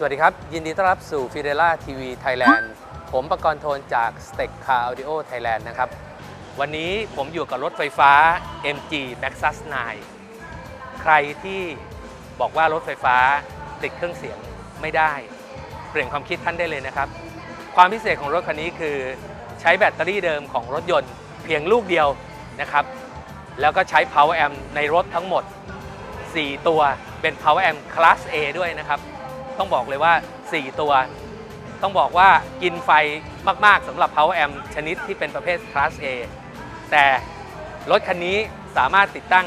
สวัสดีครับ ยินดีต้อนรับสู่ f i d e l a TV Thailand ผมประกรณ์โทนจาก s t e c Car Audio Thailand นะครับ วันนี้ผมอยู่กับรถไฟฟ้า MG Maxus 9 ใครที่บอกว่ารถไฟฟ้าติดเครื่องเสียงไม่ได้ เปลี่ยนความคิดท่านได้เลยนะครับ ความพิเศษของรถคันนี้คือใช้แบตเตอรี่เดิมของรถยนต์เพียงลูกเดียวนะครับ แล้วก็ใช้ Power Amp ในรถทั้งหมด 4 ตัวเป็น Power Amp Class A ด้วยนะครับ ต้องบอกเลยว่า 4 ตัว ต้องบอกว่ากินไฟมาก ๆสำหรับ Power Amp ชนิดที่เป็นประเภท Class A แต่รถคันนี้สามารถติดตั้ง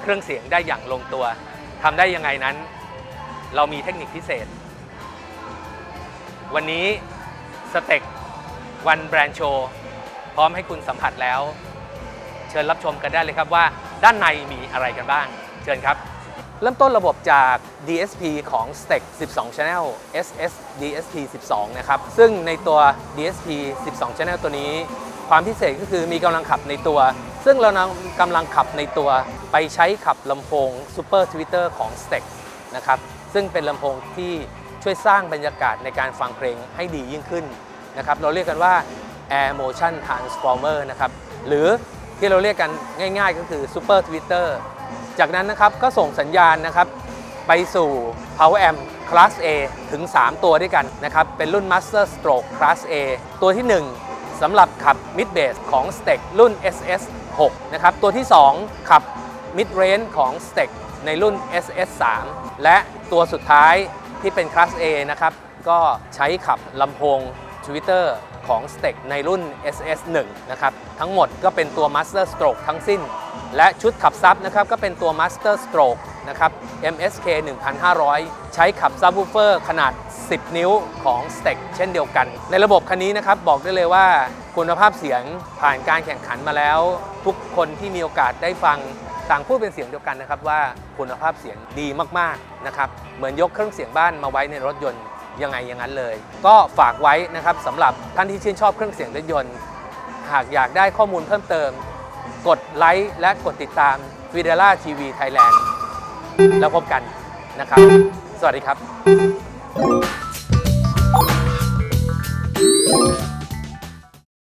เครื่องเสียงได้อย่างลงตัวทำได้ยังไงนั้น เรามีเทคนิคพิเศษ วันนี้สเต็กวันแบรนด์โชว์พร้อมให้คุณสัมผัสแล้ว เชิญรับชมกันได้เลยครับว่าด้านในมีอะไรกันบ้าง เชิญครับ เริ่มต้นระบบจาก DSP ของ Stack 12 Channel SS DSP 12 นะครับ ซึ่งในตัว DSP 12 Channel ตัวนี้ ความพิเศษก็คือมีกำลังขับในตัว ซึ่งเรานำกำลังขับในตัวไปใช้ขับลำโพง Super Tweeter ของ Stack นะครับ ซึ่งเป็นลำโพงที่ช่วยสร้างบรรยากาศในการฟังเพลงให้ดียิ่งขึ้นนะครับ เราเรียกกันว่า Air Motion Transformer นะครับ หรือที่เราเรียกกันง่าย ๆ ก็คือ Super Tweeter จากนั้นนะครับก็ส่งสัญญาณนะครับไปสู่ Power Amp Class A ถึง 3 ตัวด้วยกันนะครับ เป็นรุ่น Master Stroke Class A ตัวที่ 1สำหรับขับ Mid Bass ของ Stack รุ่น SS 6นะครับ ตัวที่ 2 ขับ Mid Range ของ Stack ในรุ่น SS 3และตัวสุดท้ายที่เป็น Class A นะครับ ก็ใช้ขับลำโพง Twitter ของ Stack ในรุ่น SS 1นะครับ ทั้งหมดก็เป็นตัว Master Stroke ทั้งสิ้น และชุดขับซับนะครับก็เป็นตัว Master Stroke นะครับ MSK 1500 ใช้ขับซับ w ูเฟอร์ขนาด 10 นิ้วของ Stack เช่นเดียวกัน ในระบบคันนี้นะครับบอกได้เลยว่าคุณภาพเสียงผ่านการแข่งขันมาแล้ว ทุกคนที่มีโอกาสได้ฟังต่างพูดเป็นเสียงเดียวกันนะครับว่าคุณภาพเสียงดีมากๆนะครับเหมือนยกเครื่องเสียงบ้านมาไว้ในรถยนต์ยังไงอย่างนั้นเลย ก็ฝากไว้นะครับสำหรับท่านที่ชื่นชอบเครื่องเสียงรถยนต์ หากอยากได้ข้อมูลเพิ่มเติม กดไลค์และกดติดตาม v i d e l a TV Thailand แล้วพบกันนะครับ สวัสดีครับ